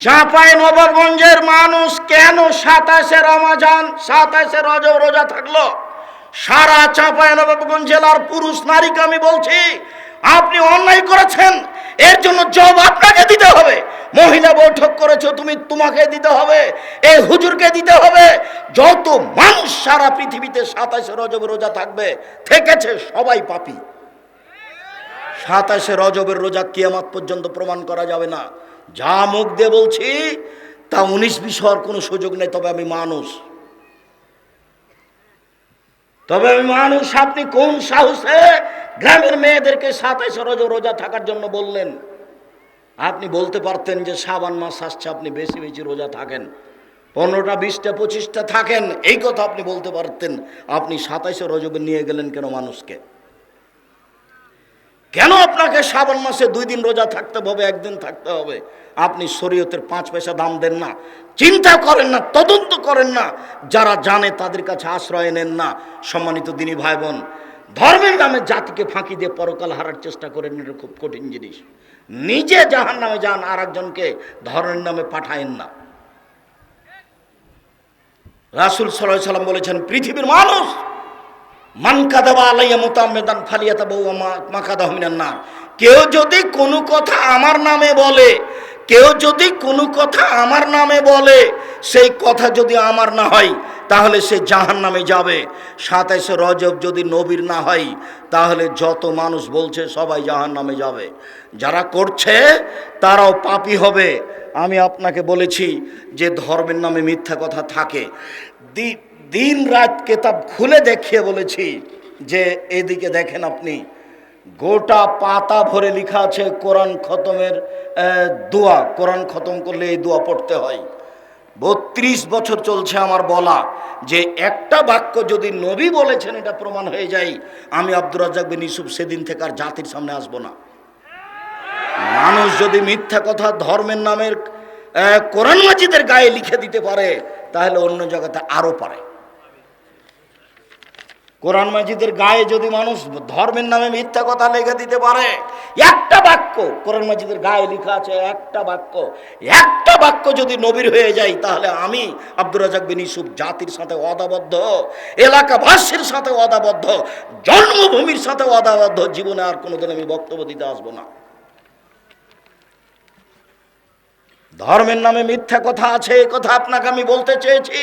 চাঁপাই নবাবগঞ্জের মানুষ কেন সাতাশে রমাজান, সাতাশে রজব রোজা থাকল? সারা চাঁপাই নবাবগঞ্জ জেলার পুরুষ নারীকে আমি বলছি, আপনি অন্যায় করেছেন, এর জন্য জব আপনাকে দিতে হবে। মহিলা বৈঠক করেছ, তুমি তোমাকে দিতে হবে এই হুজুরকে দিতে হবে। যত মানুষ সারা পৃথিবীতে সাতাশে রজব রোজা থাকবে, থেকেছে সবাই পাপি। সাতাশে রজবের রোজা কিয়ামাত পর্যন্ত প্রমাণ করা যাবে না। যা মুখ দিয়ে বলছি, তা উনিশ বিশ হওয়ার কোনো সুযোগ নেই, তবে আমি মানুষ। তবে আমি মানুষ, আপনি কোন সাহসে গ্রামের মেয়েদেরকে সাতাশে রোজা রোজা থাকার জন্য বললেন? আপনি বলতে পারতেন যে সাবান মাস আসছে, আপনি বেশি বেশি রোজা থাকেন। পনেরোটা, বিশটা, পঁচিশটা থাকেন, এই কথা আপনি বলতে পারতেন। আপনি সাতাইশে রজবে নিয়ে গেলেন কেন মানুষকে? কেন আপনাকে শ্রাবণ মাসে দুই দিন রোজা থাকতে হবে, একদিন থাকতে হবে? আপনি শরীয়তের পাঁচ পয়সা দাম দেন না, চিন্তা করেন না, তদন্ত করেন না, যারা জানে তাদের কাছে আশ্রয় নেন না। সম্মানিত দিনী ভাই বোন ধর্মের নামে জাতিকে ফাঁকি দিয়ে পরকাল হারার চেষ্টা করেন, এটা খুব কঠিন জিনিস। নিজে জাহান নামে যান আর একজনকে ধর্মের নামে পাঠায়েন না। রাসুল সাল্লাহ সাল্লাম বলেছেন, পৃথিবীর মানুষ আলাইয়া না কেউ যদি কোনো কথা আমার নামে বলে, কেউ যদি কোনো কথা আমার নামে বলে, সেই কথা যদি আমার না হয়, তাহলে সে জাহান নামে যাবে। সাতাইশে রজব যদি নবীর না হয়, তাহলে যত মানুষ বলছে সবাই জাহান নামে যাবে। যারা করছে, তারাও পাপি হবে। আমি আপনাকে বলেছি যে ধর্মের নামে মিথ্যা কথা থাকে। দি- দিন রাত কেতাব খুলে দেখিয়ে বলেছি যে এদিকে দেখেন আপনি, গোটা পাতা ভরে লেখা আছে কোরআন খতমের দোয়া, কোরআন খতম করলে এই দোয়া পড়তে হয়। বত্রিশ বছর চলছে আমার বলা যে একটা বাক্য যদি নবী বলেছেন এটা প্রমাণ হয়ে যায়, আমি আব্দুর রাজ্জাক বিন ইউসুফ সেদিন থেকে আর জাতির সামনে আসব না। মানুষ যদি মিথ্যা কথা ধর্মের নামের কোরআন মাজিদের গায়ে লিখে দিতে পারে, তাহলে অন্য জগতে আরও পারে। কোরআন মাজিদের গায়ে যদি মানুষ ধর্মের নামে মিথ্যা কথা লিখে দিতে পারে, একটা বাক্য, কোরআন মাজিদের গায়ে লেখা আছে একটা বাক্য একটা বাক্য যদি নবীর হয়ে যায়, তাহলে আমি আব্দুর রাজাক বিন ইউসুফ জাতির সাথে অদাবদ্ধ, এলাকাবাসীর সাথে অদাবদ্ধ, জন্মভূমির সাথে অদাবদ্ধ, জীবনে আর কোনোদিন আমি বক্তব্য দিতে আসব না। ধর্মের নামে মিথ্যা কথা আছে, এ কথা আপনাকে আমি বলতে চেয়েছি।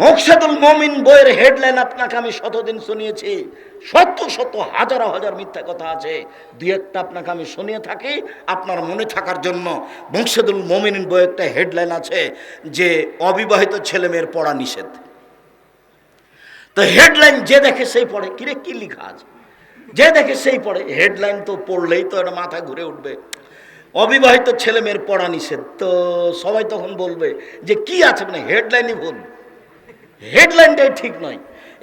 মোকসাদুল মমিন বইয়ের হেডলাইন আপনাকে আমি শতদিন শুনিয়েছি। শত শত, হাজার হাজার মিথ্যা কথা আছে। দুই একটা আপনাকে আমি শুনিয়ে থাকি আপনার মনে থাকার জন্য। মোকসাদুল মমিন বই একটা হেডলাইন আছে যে, অবিবাহিত ছেলে মেয়ের পড়া নিষেধ। তো হেডলাইন যে দেখে সেই পড়ে। কিরে, কি লেখা আছে? যে দেখে সেই পড়ে। হেডলাইন তো পড়লেই তো এটা মাথায় ঘুরে উঠবে। অবিবাহিত ছেলে মেয়ের পড়া নিষেধ। তো সবাই তখন বলবে যে, কি আছে মানে? হেডলাইনই ভুল। হেডলাইনটাই ঠিক নয়।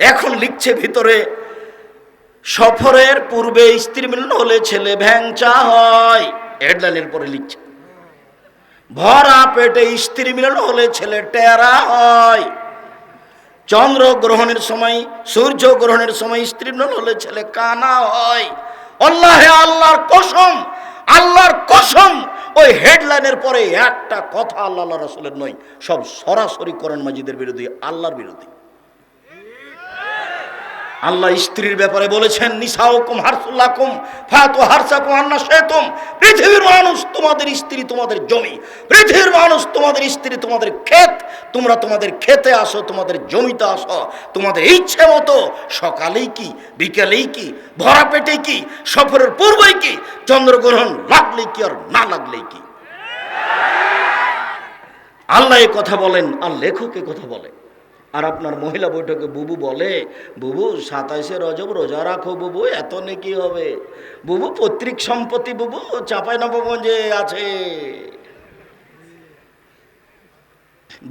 এখন লিখছে ভিতরে, সফরের পূর্বে স্ত্রী মিলন হলে ছেলে ভ্যাংচা হয়। হেডলাইনের পরে লিখছে, ভরা পেটে স্ত্রী মিলন হলে ছেলে টেরা হয়। চন্দ্র গ্রহণের সময়, সূর্য গ্রহণের সময় স্ত্রী মিলন হলে ছেলে কানা হয়। আল্লাহে আল্লাহর কসম আল্লাহর কসম ওই হেডলাইনের পরে একটা কথা আল্লাহ রসুলের নয়, সব সরাসরি করেন মাজিদের বিরোধী আল্লাহর বিরোধী আল্লাহ স্ত্রীর ব্যাপারে বলেছেন, নিসাউকুম হারসুল্লাকুম ফাতু হারসাকুম আন্না শেতুম পৃথিবীর মানুষ তোমাদের স্ত্রী তোমাদের জমি, পৃথিবীর মানুষ তোমাদের স্ত্রী তোমাদের ক্ষেত, তোমরা তোমাদের খেতে আসো, তোমাদের জমিতে আসো, তোমাদের ইচ্ছে মতো সকালেই কি, বিকেলেই কি, ভরা পেটে কি, সফরের পূর্বেই কি, চন্দ্রগ্রহণ লাগলেই কি আর না লাগলেই কি? আল্লাহ কথা বলেন, আর লেখক কথা বলে। আর আপনার মহিলা বৈঠকে বুবু বলে, বুবু, সাতাইশে রজব রোজা রাখো বুবু, এত নেকি হবে? বুবু, পৈতৃক সম্পত্তি বুবু চাপাই নবগঞ্জে আছে।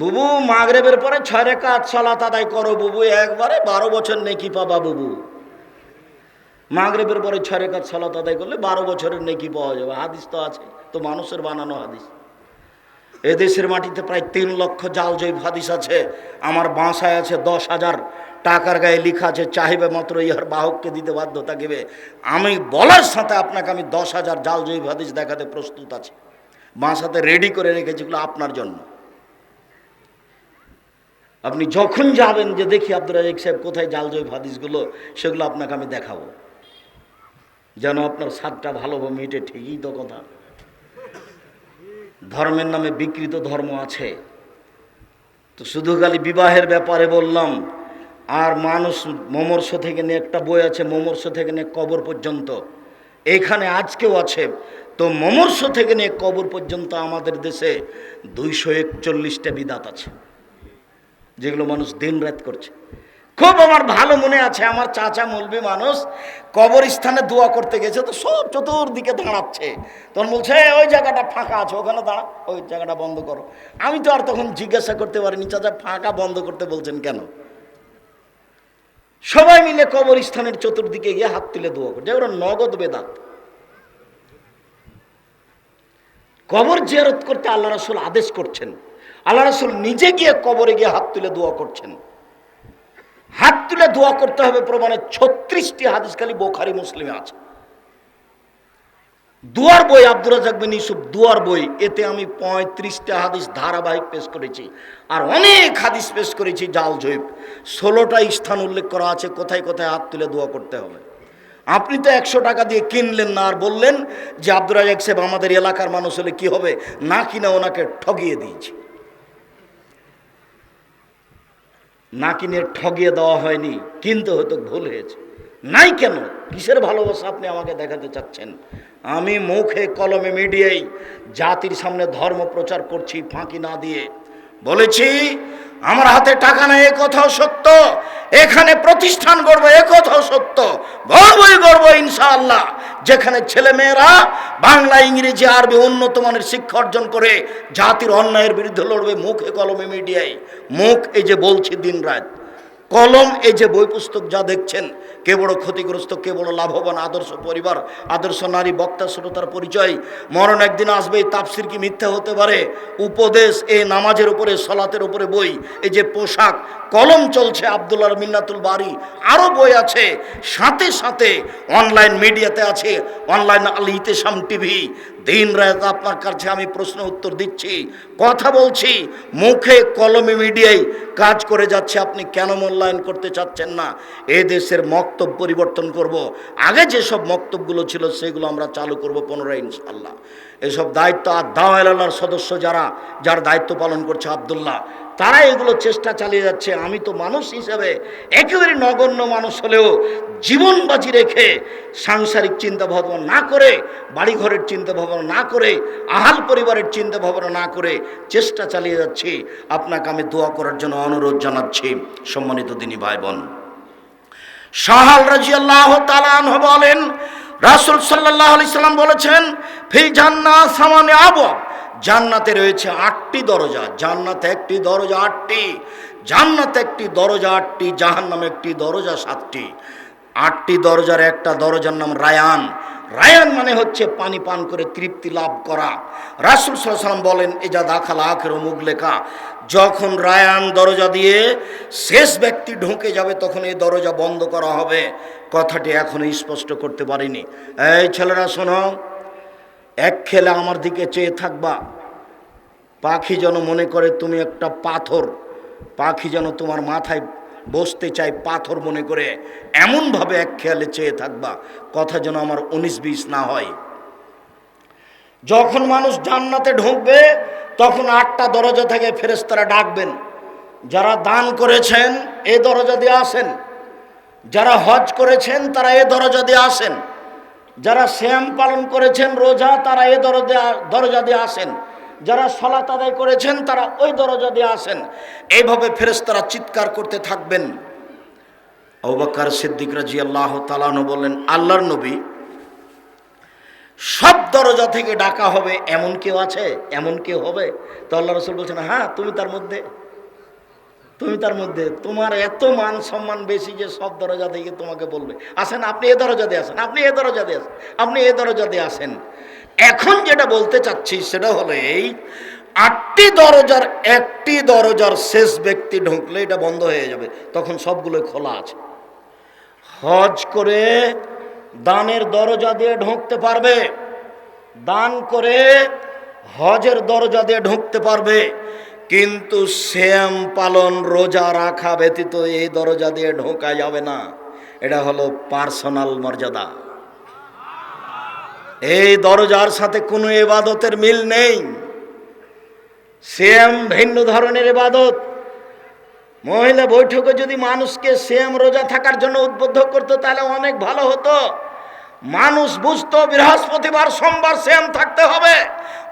বুবু, মাগরেবের পরে ছয় রেখা সালাত আদায় করো বুবু, একবারে বারো বছর নেকি পাবা বুবু। মাগরেবের পরে ছয় রেখা সালাত আদায় করলে বারো বছরের নেকি পাওয়া যাবে। হাদিস তো আছে, তো মানুষের বানানো হাদিস। এদেশের মাটিতে প্রায় তিন লক্ষ জাল জৈব হাদিস আছে। আমার বাসায় আছে দশ হাজার। টাকার গায়ে লেখা আছে, চাহিবে মাত্র ইহার বাহককে দিতে বাধ্য থাকিবে আমি বলার সাথে আপনাকে আমি দশ হাজার জাল জৈব হাদিস দেখাতে প্রস্তুত আছি। বাঁ সাথে রেডি করে রেখেছি আপনার জন্য। আপনি যখন যাবেন যে দেখি আব্দুল রাজাক সাহেব কোথায় জাল জয় হাদিসগুলো, সেগুলো আপনাকে আমি দেখাবো। যেন আপনার স্বাদটা ভালো মিটে, ঠিকই তো কথা। ধর্মের নামে বিকৃত ধর্ম আছে। তো শুধু খালি বিবাহের ব্যাপারে বললাম, আর মানুষ মমর্ষ থেকে নিয়ে একটা বই আছে, মমর্ষ থেকে নিয়ে কবর পর্যন্ত। এখানে আজকেও আছে। তো মমর্ষ থেকে নিয়ে কবর পর্যন্ত আমাদের দেশে দুইশো একচল্লিশটা বিদাত আছে, যেগুলো মানুষ দিন রাত করছে। খুব আমার ভালো মনে আছে আমার চাচা মলবি মানুষ কবরস্থানে দোয়া করতে গেছে তো সব চতুর্দিকে দাঁড়াচ্ছে। তখন বলছে "এই, ওই জায়গাটা ফাঁকা আছে ওখানে দাঁড়া ওই জায়গাটা বন্ধ করো। আমি তো আর তখন জিজ্ঞাসা করতে পারিনি চাচা ফাঁকা বন্ধ করতে বলছেন কেন? সবাই মিলে কবরস্থানের চতুর্দিকে গিয়ে হাত তুলে দোয়া করছে ওরা নগদ বেদাত। কবর জিয়ারত করতে আল্লাহ রাসুল আদেশ করছেন। আল্লাহ রাসুল নিজে গিয়ে কবরে গিয়ে হাত তুলে দোয়া করছেন। হাত তুলে দোয়া করতে হবে প্রমাণে ছত্রিশটি হাদিস খালি বোখারি মুসলিমে আছে। দুয়ার বই আব্দুর রাজাক বিন ইউসুফ, দুয়ার বই, এতে আমি পঁয়ত্রিশটা হাদিস ধারাবাহিক পেশ করেছি আর অনেক হাদিস পেশ করেছি জাল জৈব ষোলোটা স্থান উল্লেখ করা আছে, কোথায় কোথায় হাত তুলে দোয়া করতে হবে। আপনি তো একশো টাকা দিয়ে কিনলেন না আর বললেন যে আব্দুর রাজাক সাহেব আমাদের এলাকার মানুষ হলে কি হবে? না কিনা ওনাকে ঠগিয়ে দিয়েছি। না কিনে ঠগিয়ে দেওয়া হয়নি, কিন্তু হয়তো ভুল হয়েছে। নাই কেন? কিসের ভালোবাসা আপনি আমাকে দেখাতে চাচ্ছেন? আমি মুখে কলমে মিডিয়াই জাতির সামনে ধর্ম প্রচার করছি, ফাঁকি না দিয়ে। বলেছি, আমার হাতে টাকা নেই কথাও সত্য। এখানে প্রতিষ্ঠান গড়বো একথাও কথাও সত্য। গর্বই গর্ব, ইনশাআল্লাহ। যেখানে ছেলে মেয়েরা বাংলা, ইংরেজি, আরবি উন্নত মানের শিক্ষা অর্জন করে, জাতির অন্যায়ের বিরুদ্ধে লড়বে মুখে কলমে মিডিয়ায়। মুখ এই যে বলছি দিন রাত কলম এই যে বই পুস্তক যা দেখছেন কে বড় ক্ষতিগ্রস্ত, কে বড় লাভবান, আদর্শ পরিবার, আদর্শ নারী, বক্তা, শ্রোতার পরিচয়। মরণ একদিন আসবে তাপসির কি মিথ্যা হতে পারে? উপদেশ এই নামাজের উপরে, সলাতের উপরে বই, এই যে পোশাক, কলম চলছে আবদুল্লাহ মিন্নাতুল বাড়ি আরও বই আছে। সাথে সাথে অনলাইন মিডিয়াতে আছে, অনলাইন আল ইতেসাম টিভি। দিন রাত আপনার কাছে আমি প্রশ্ন উত্তর দিচ্ছি, কথা বলছি, মুখে কলমে মিডিয়ায় কাজ করে যাচ্ছে, আপনি কেন মূল্যায়ন করতে চাচ্ছেন না? এ দেশের মক্তব্য পরিবর্তন করব। আগে যেসব মক্তবগুলো ছিল সেগুলো আমরা চালু করব পুনরায় ইনশাল্লাহ এসব দায়িত্ব আর দাওয়ালার সদস্য যারা, যার দায়িত্ব পালন করছে আবদুল্লাহ, তারা এগুলো চেষ্টা চালিয়ে যাচ্ছে। আমি তো মানুষ হিসেবে একেবারে নগণ্য মানুষ হলেও জীবন বাজি রেখে সাংসারিক চিন্তা ভাবনা না করে, বাড়িঘরের চিন্তা ভাবনা না করে, আহাল পরিবারের চিন্তা ভাবনা না করে চেষ্টা চালিয়ে যাচ্ছি। আপনাকে আমি দোয়া করার জন্য অনুরোধ জানাচ্ছি। সম্মানিত দিনী ভাই বোন সাহাল রাজি আল্লাহ তালাহ বলেন, রাসুল সাল্লাহ সাল্লাম বলেছেন, ফি জান্না সামানে আব জান্নাতে রয়েছে আটটি দরজা, জান্নাতে একটি দরজা আটটি, জান্নাতে একটি দরজা আটটি, জাহান্নামে একটি দরজা সাতটি। আটটি দরজার একটা দরজার নাম রায়ান। রায়ান মানে হচ্ছে পানি পান করে তৃপ্তি লাভ করা। রাসুল সাল্লাম বলেন এ যা দাখাল আখের মুখ লেখা যখন রায়ান দরজা দিয়ে শেষ ব্যক্তি ঢুকে যাবে, তখন এই দরজা বন্ধ করা হবে। কথাটি এখনও স্পষ্ট করতে পারিনি। এই ছেলেরা, শোনো, এক খেলে আমার দিকে চেয়ে থাকবা। পাখি যেন মনে করে তুমি একটা পাথর। পাখি যেন তোমার মাথায় বসতে চায় পাথর মনে করে। এমনভাবে এক খেয়ালে চেয়ে থাকবা। কথা যেন আমার উনিশ বিশ না হয়। যখন মানুষ জান্নাতে ঢুকবে তখন আটটা দরজা থেকে ফেরেস্তারা ডাকবেন। যারা দান করেছেন, এ দরজা দিয়ে আসেন। যারা হজ করেছেন, তারা এ দরজা দিয়ে আসেন। যারা শ্যাম পালন করেছেন, রোজা, তারা এ দরজা দরজা দিয়ে আসেন। যারা সলাত আদায় করেছেন, তারা ওই দরজা দিয়ে আসেন। এইভাবে ফেরেস্তারা চিৎকার করতে থাকবেন। অবাক্কার সিদ্দিক রাজি আল্লাহ তালানো বললেন, আল্লাহর নবী সব দরজা থেকে ডাকা হবে, এমন কেউ আছে? এমন কেউ হবে? তো আল্লাহ রসুল বলছেন হ্যাঁ তুমি তার মধ্যে, তুমি তার মধ্যে, তোমার এত মান সম্মান বেশি যে সব দরজা থেকে তোমাকে বলবে। আসেন, আপনি এ দরজা দিয়ে আসেন, আপনি এ দরজা দিয়ে আসেন, আপনি এ দরজা দিয়ে আসেন। এখন যেটা বলতে চাচ্ছি সেটা হলো এই, আটটি দরজার একটি দরজার শেষ ব্যক্তি ঢুকলে এটা বন্ধ হয়ে যাবে, তখন সবগুলো খোলা আছে। হজ করে দানের দরজা দিয়ে ঢুকতে পারবে। দান করে হজের দরজা দিয়ে ঢুকতে পারবে। কিন্তু শ্যাম পালন রোজা রাখা ব্যতীত এই দরজা দিয়ে ঢোকা যাবে না। এটা হলো পার্সোনাল মর্যাদা। এই দরজার সাথে কোনো এবাদতের মিল নেই। শ্যাম ভিন্ন ধরনের এবাদত। মহিলা বৈঠকে যদি মানুষকে সেম রোজা থাকার জন্য উদ্বুদ্ধ করতো, তাহলে অনেক ভালো হতো। মানুষ বুঝতো বৃহস্পতিবার, সোমবার সেম থাকতে হবে।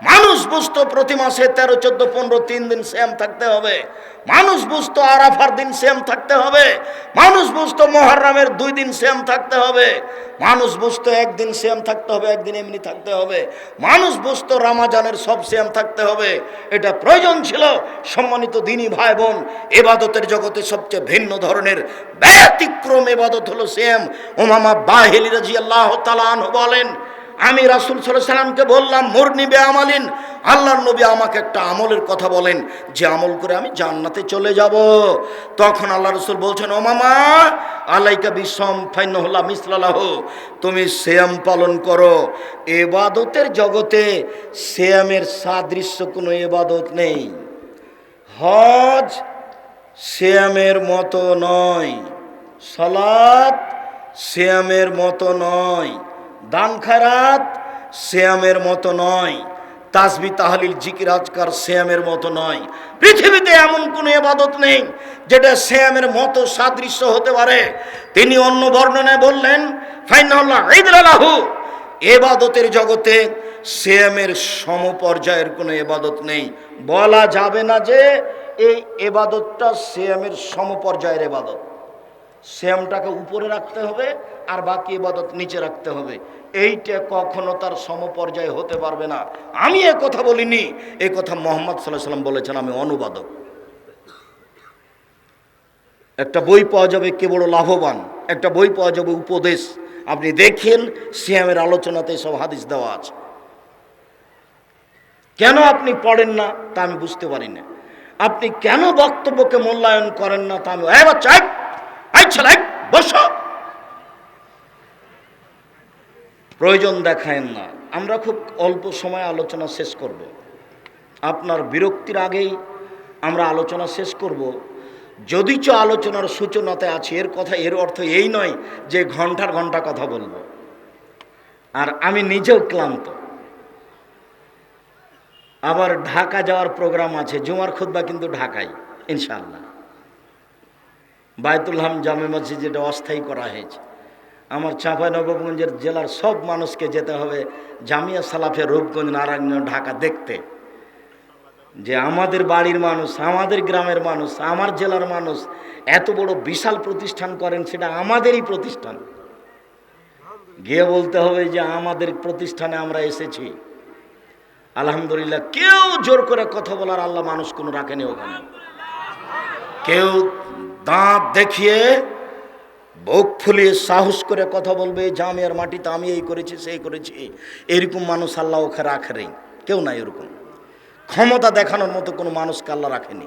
মানুষ বুঝতো প্রতি মাসে তেরো, চোদ্দ, পনেরো, তিন দিন শ্যাম থাকতে হবে। মানুষ বুঝতো আরাফার দিন শ্যাম থাকতে হবে। মানুষ বুঝতো মহরমের দুই দিন শ্যাম থাকতে হবে। মানুষ বুঝতো একদিন শ্যাম থাকতে হবে, একদিন এমনি থাকতে হবে। মানুষ বুঝতো রামাজানের সব শ্যাম থাকতে হবে। এটা প্রয়োজন ছিল সম্মানিত দিনী ভাই বোন এবাদতের জগতে সবচেয়ে ভিন্ন ধরনের ব্যতিক্রম এবাদত হলো শ্যাম। ওমামা বাহেলি রাজি আল্লাহ তালান বলেন আমি রাসুল সাল্লাহ সাল্লামকে বললাম মুরনিবে আমালিন। আল্লাহর নবী আমাকে একটা আমলের কথা বলেন, যে আমল করে আমি জান্নাতে চলে যাব। তখন আল্লাহ রসুল বলছেন, ও মামা, আলাইকা বিশ্বম ফাইনহল্লা মিসলালাহ তুমি শ্যাম পালন করো। এবাদতের জগতে শ্যামের সাদৃশ্য কোনো এবাদত নেই। হজ শ্যামের মতো নয়। সালাত শ্যামের মতো নয়। দান খারাত শ্যামের মতো নয়। তাসবি তাহলিল জিকির আজকার শ্যামের মতো নয়। পৃথিবীতে এমন কোনো এবাদত নেই যেটা শ্যামের মতো সাদৃশ্য হতে পারে। তিনি অন্য বর্ণনায় বললেন ফাইনাল্লাহ এবাদতের জগতে শ্যামের সমপর্যায়ের কোনো এবাদত নেই। বলা যাবে না যে এই এবাদতটা শ্যামের সমপর্যায়ের এবাদত শ্যামটাকে উপরে রাখতে হবে আর বাকি ইবাদত নিচে রাখতে হবে। এইটা কখনো তার সমপর্যায়ে হতে পারবে না। আমি এ কথা বলিনি। এ কথা মোহাম্মদ সাল্লাহ সাল্লাম বলেছেন, আমি অনুবাদক। একটা বই পাওয়া যাবে কে বড় লাভবান, একটা বই পাওয়া যাবে উপদেশ। আপনি দেখেন শ্যামের আলোচনাতে সব হাদিস দেওয়া আছে। কেন আপনি পড়েন না, তা আমি বুঝতে পারি না আপনি কেন বক্তব্যকে মূল্যায়ন করেন না, তা আমি বসো। প্রয়োজন দেখায়েন না। আমরা খুব অল্প সময় আলোচনা শেষ করব। আপনার বিরক্তির আগেই আমরা আলোচনা শেষ করব। যদিচ আলোচনার সূচনাতে আছে, এর কথা, এর অর্থ এই নয় যে ঘণ্টার ঘণ্টা কথা বলব। আর আমি নিজেও ক্লান্ত। আবার ঢাকা যাওয়ার প্রোগ্রাম আছে, জুমার খুদ্া কিন্তু ঢাকায় ইনশাল্লাহ বায়তুল হাম জামে মসজিদ যেটা অস্থায়ী করা হয়েছে। আমার চাঁপাইনবাবগঞ্জের জেলার সব মানুষকে যেতে হবে জামিয়া সালাফে রূপগঞ্জ, নারায়ণগঞ্জ, ঢাকা দেখতে। যে আমাদের বাড়ির মানুষ, আমাদের গ্রামের মানুষ, আমার জেলার মানুষ এত বড় বিশাল প্রতিষ্ঠান করেন, সেটা আমাদেরই প্রতিষ্ঠান। গিয়ে বলতে হবে যে আমাদের প্রতিষ্ঠানে আমরা এসেছি। আলহামদুলিল্লাহ, কেউ জোর করে কথা বলার আল্লাহ মানুষ কোনো রাখেনি ওখানে। কেউ দাঁত দেখিয়ে বুক ফুলিয়ে সাহস করে কথা বলবে জামিয়ার মাটিতে আমি এই করেছি, সেই করেছি। এরকম মানুষ আল্লাহ ওকে রাখে কেউ নাই এরকম ক্ষমতা দেখানোর মতো কোনো মানুষকে আল্লাহ রাখেনি।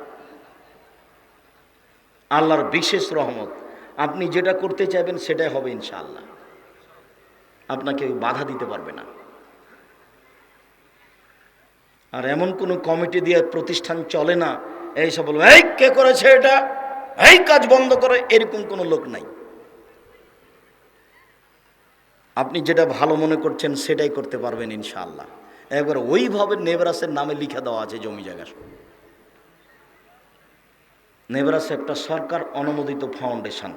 আল্লাহর বিশেষ রহমত। আপনি যেটা করতে চাইবেন সেটাই হবে ইনশাআল্লাহ। আপনাকে বাধা দিতে পারবে না। আর এমন কোনো কমিটি দিয়ে প্রতিষ্ঠান চলে না, এইসব বলব, এই কে করেছে এটা? এই কাজ বন্ধ করে। এরকম কোনো লোক নাই। আপনি যেটা ভালো মনে করছেন সেটাই করতে পারবেন ইনশাআল্লাহ। একবার ওইভাবে নেবরাসের নামে লিখে দেওয়া আছে জমি জায়গা সব নেবরাস একটা সরকার অনুমোদিত ফাউন্ডেশন।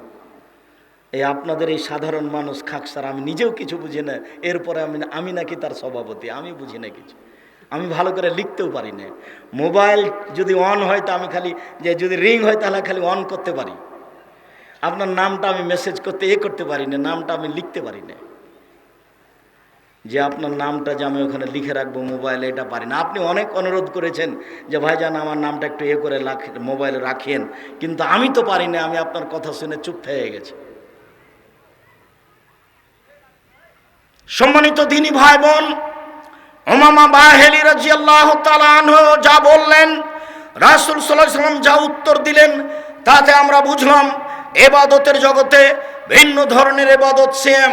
এই আপনাদের এই সাধারণ মানুষ খাকসার আমি নিজেও কিছু বুঝি না, এরপরে আমি আমি নাকি তার সভাপতি, আমি বুঝি না কিছু। আমি ভালো করে লিখতেও পারি না। মোবাইল যদি অন হয় তা আমি খালি, যে যদি রিং হয় তাহলে খালি অন করতে পারি। আপনার নামটা আমি মেসেজ করতে এ করতে পারি না, নামটা আমি লিখতে পারি না। যে আপনার নামটা যে আমি ওখানে লিখে রাখব মোবাইলে, এটা পারি না। আপনি অনেক অনুরোধ করেছেন যে, ভাইজান, আমার নামটা একটু এ করে মোবাইলে রাখেন কিন্তু আমি তো পারি না, আমি আপনার কথা শুনে চুপ হয়ে গেছি। সম্মানিত দিনী ভাই বোন ওমামা বাহেলি রাজি আল্লাহ যা বললেন, রাসুল সাল্লাম যা উত্তর দিলেন, তাতে আমরা বুঝলাম এবাদতের জগতে ভিন্ন ধরনের এবাদত সেম।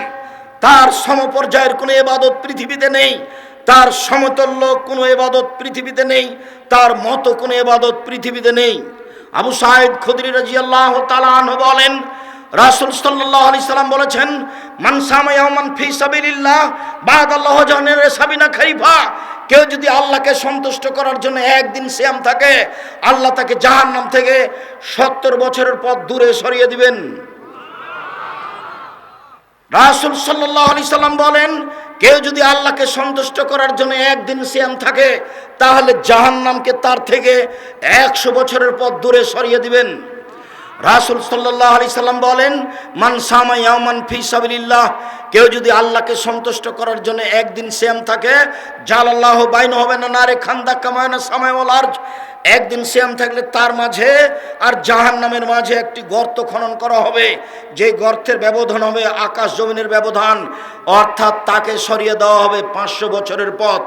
তার সমপর্যায়ের কোনো এবাদত পৃথিবীতে নেই, তার সমতুল্য কোনো এবাদত পৃথিবীতে নেই, তার মতো কোনো এবাদত পৃথিবীতে নেই। আবু সাহেদ খুদরি রাজি আল্লাহ তালাহ বলেন, রাসুল সাল্লাহ আলি সাল্লাম বলেছেন মানসামায়ামান ফি সাবিলিল্লাহ বাদ আল্লাহ জানের সাবিনা খাইফা। কেউ যদি আল্লাহকে সন্তুষ্ট করার জন্য একদিন শ্যাম থাকে, আল্লাহ তাকে জাহান্নাম থেকে সত্তর বছরের পর দূরে সরিয়ে দিবেন। রাসুল সাল্লাহ সাল্লাম বলেন, কেউ যদি আল্লাহকে সন্তুষ্ট করার জন্য একদিন সিয়াম থাকে, তাহলে জাহান্নামকে তার থেকে একশো বছরের পর দূরে সরিয়ে দিবেন। রাসুল সাল্লাহ আলি সাল্লাম বলেন, মান সামা ইয়ামান ফি সাবিলিল্লাহ কেউ যদি আল্লাহকে সন্তুষ্ট করার জন্য একদিন শ্যাম থাকে, জাল আল্লাহ বাইন হবে না না রে খান্দা কামায় না সামায় আর্জ। একদিন শ্যাম থাকলে তার মাঝে আর জাহান নামের মাঝে একটি গর্ত খনন করা হবে যে গর্তের ব্যবধান হবে আকাশ জমিনের ব্যবধান, অর্থাৎ তাকে সরিয়ে দেওয়া হবে পাঁচশো বছরের পথ।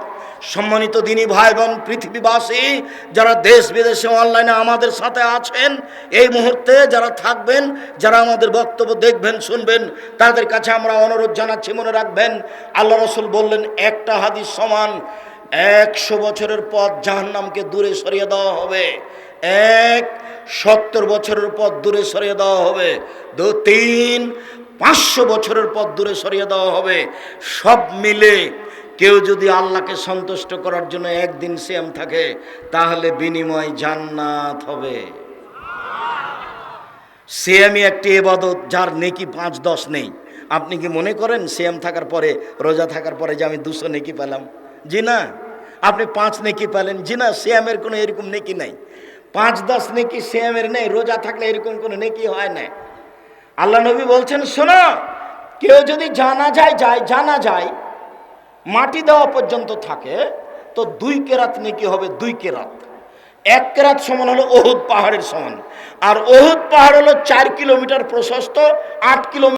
সম্মানিত দিনী ভাই বোন পৃথিবীবাসী, যারা দেশ বিদেশে অনলাইনে আমাদের সাথে আছেন, এই মুহূর্তে যারা থাকবেন, যারা আমাদের বক্তব্য দেখবেন, শুনবেন, তাদের কাছে আমরা অনুরোধ জানাচ্ছি, মনে রাখবেন, আল্লাহ রসুল বললেন, একটা হাদিস সমান, একশো বছরের পথ জাহান্নামকে দূরে সরিয়ে দেওয়া হবে। এক, সত্তর বছরের পথ দূরে সরিয়ে দেওয়া হবে। দু, তিন, পাঁচশো বছরের পথ দূরে সরিয়ে দেওয়া হবে। সব মিলে কেউ যদি আল্লাহকে সন্তুষ্ট করার জন্য একদিন সিয়াম থাকে, তাহলে বিনিময় জান্নাত হবে। সিয়ামই একটি এবাদত যার নেকি পাঁচ দশ নেই। আপনি কি মনে করেন সিয়াম থাকার পরে, রোজা থাকার পরে যে আমি দুশো নেকি পেলাম? জি না। আপনি পাঁচ নেকি পেলেন। জি না, সিয়ামের কোনো এরকম নেকি নাই। পাঁচ দশ নেকি সিয়ামের নেই, রোজা থাকলে এরকম কোনো নেকি হয় না আল্লাহ নবী বলছেন, শোনো, কেউ যদি জানা যায় যায়, জানা যায় মাটি দেওয়া পর্যন্ত থাকে, তো দুই কেরাত নেকি হবে? দুই কেরাত। এক কেরাত সমান হলো অহুদ পাহাড়ের সমান। আর অহুদ পাহাড় হলো চার কিলোমিটার প্রশস্ত, আট কিলোমিটার